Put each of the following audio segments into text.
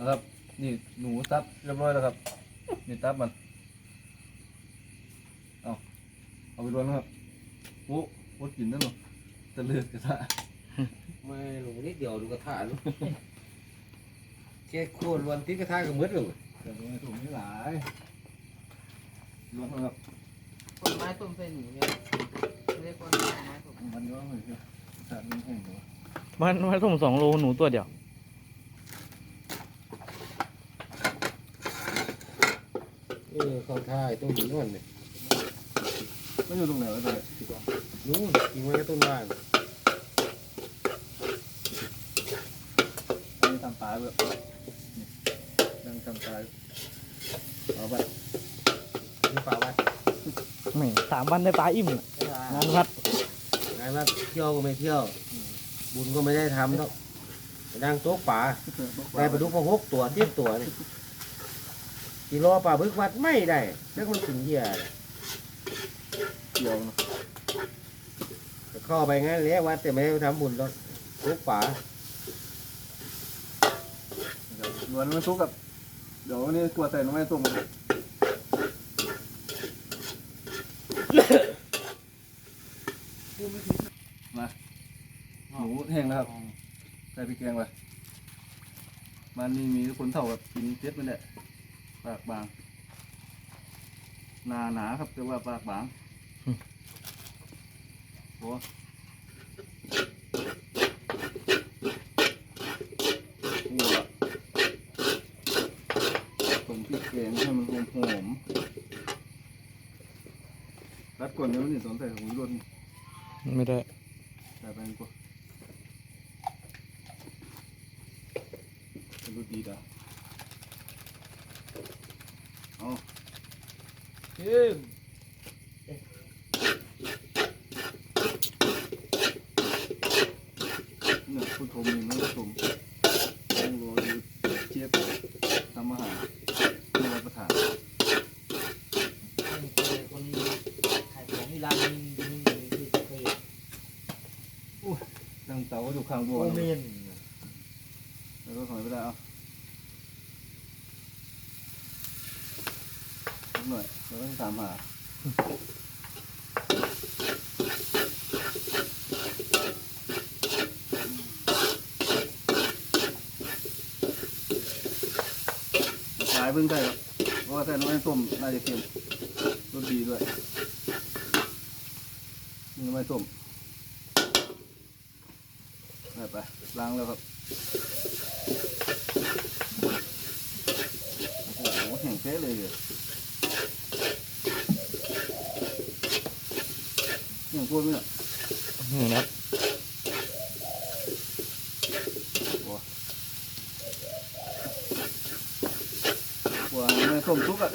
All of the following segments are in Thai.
นะครับ นี่หนูตับเรียบร้อยแล้วครับ นี่ตับมัน เอาเอาไปรวนนะครับโอ้โหกินนั่นหรอตะเลือดกระทะไม่ลงนิดเดียวดูกระทะลูกแค่โค่นวันที่กระทะก็มืดเลยแต่ตรงนี้ถุงไม่หลายรวมนะครับต้นไม้ต้มใส่หนูเนี่ยเรียกว่าต้นไม้ต้มมันก็เหมือนกันสารมันแห้งตัวมันมันส่งสองโลหนูตัวเดียว เออเข้าท่าไอ้ต้นนี้ก่อนเนี่ยมันอยู่ตรงไหนวะเนี่ยนู้นกินไว้กับต้นบ้านอันนี้ทำปลาแบบนี่นั่งทำปลาเอาไปนี่ป่าวัดไม่สามวันได้ปลาอิ่มน่ะงานวัดงานวัดเที่ยวก็ไม่เที่ยว บุญก็ไม่ได้ทำต้องไปนั่งโต๊ะป่าได้ปลาดุกมาหกตัวเจ็ดตัวนี่ ที่รอป่าบึกวัดไม่ได้แล้วมันถึงเหี้ยอะไรเกี่ยวเนาะก็เข้าไปงั้นแหล้ววัดแต่ไม่ได้ทำบุญหรอกโต๊ะป่านะครับรวนมันซุกกับ เดี๋ยววันนี้กลัวใส่น้ำไม่ต้มกันมาหมูแห้งนะครับ ใส่พริกแกงไปมันนี่มีคนเท่ากับกินเจ็ดมันแหละ ปากบางหนาหนาครับแต่ว่าปากบางโอ้นี่ละผมพริกแกงให้มันหอมหอมๆรัดก่อนเดี๋ยวนี่สอนใส่ของรถนี่ไม่ได้ใส่ไปดีกว่าเป็นรูดีดาเอาเข้มเนี่ยผู้ชมนี่นะผู้ชมต้องรอดูเจี๊ยบทำอาหารเพื่อรับประทานคนขายของที่ร้านมีมีมีเคยตั้งเตาอยู่ข้างบัวโอนะเมนแล้วก็ถอยไปได้เอา สักหน่อยเราต้องตามหาขายเพิ่งได้ครับเพราะว่าใส่น้ำมันส้มน่าจะเค็มรสดีด้วยนี่น้ำมันส้มไปไปล้างแล้วครับโอ้โหแห้งเป๊ะเลยเนี่ย อย่างพวกนี้อะนี่นะครับกว่าไม่ส้มทุกอะ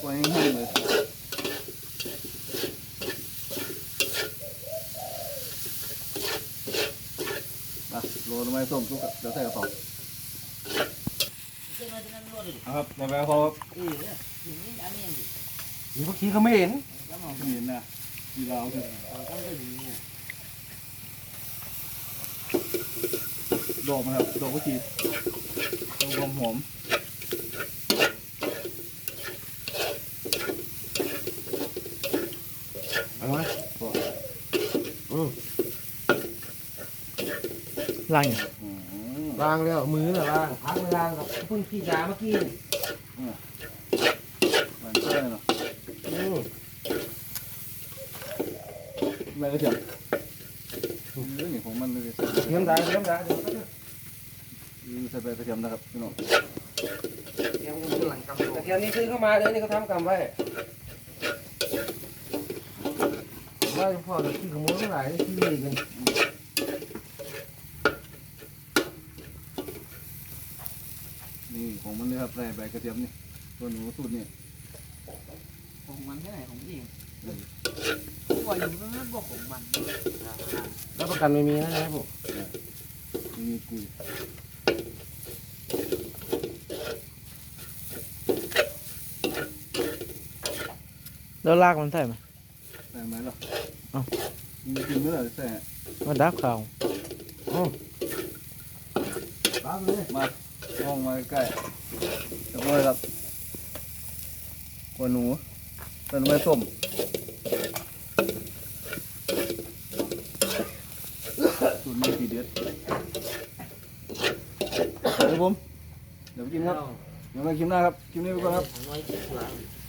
กว่าแห้งๆเลยมาโรยลงไปส้มทุกอะเดี๋ยวใส่กระเป๋าเอาครับไปๆพอครับ เออเนี่ยอย่างนี้อันนี้นี่พวกทีเขาไม่เห็นก็มองขึ้นเห็นนะดีเราคือตอนก็ได้ดีเนี่ยดอกมันครับดอกกุชีต้ความหอมเอามาก็ล่างอยู่อืมล้างแล้วมือน่ะล้างพักไม่ล้างครับเพิ่งขี้ยาเมื่อกี้นี่มันก็ได้เนาะ อืมอะไรก็เถียงเรื่องนี้ของมันเลยเทียมได้เทียมได้เดี๋ยใส่ไปกระเทียมนะครับพี่น้องเตรียมกันหลังกำกระเทียมนี้ซื้อเข้ามาเลยนี่เขาทำกำไว้ว่าพ่อขี้ขโมยเท่าไหร่ขี้เลยกันนี่ของมันเลยครับใส่ใบกระเทียมนี่ตัวหนูสูตรนี่ ของมันแค่ไหนของจริงว่าอยู่ตรงนั้นบอกของมันรับประกันไม่มีนะครับผมมีกุยแล้วลากมันใส่ไหมใส่ไหมหรอเอ้ามีกินเมื่อไหร่ใส่มันดับข่าวอ๋อปั๊บเลยมาห้องมาใกล้ๆเรียบร้อยครับหัวหนู ใส่ลงไปส้มสูตรนี้ทีเด็ดเดี๋ยวผมเดี๋ยวไปกินครับเดี๋ยวมาคลิปหน้าครับคลิปนี้ไปก่อนครับน้อยจิ๋ว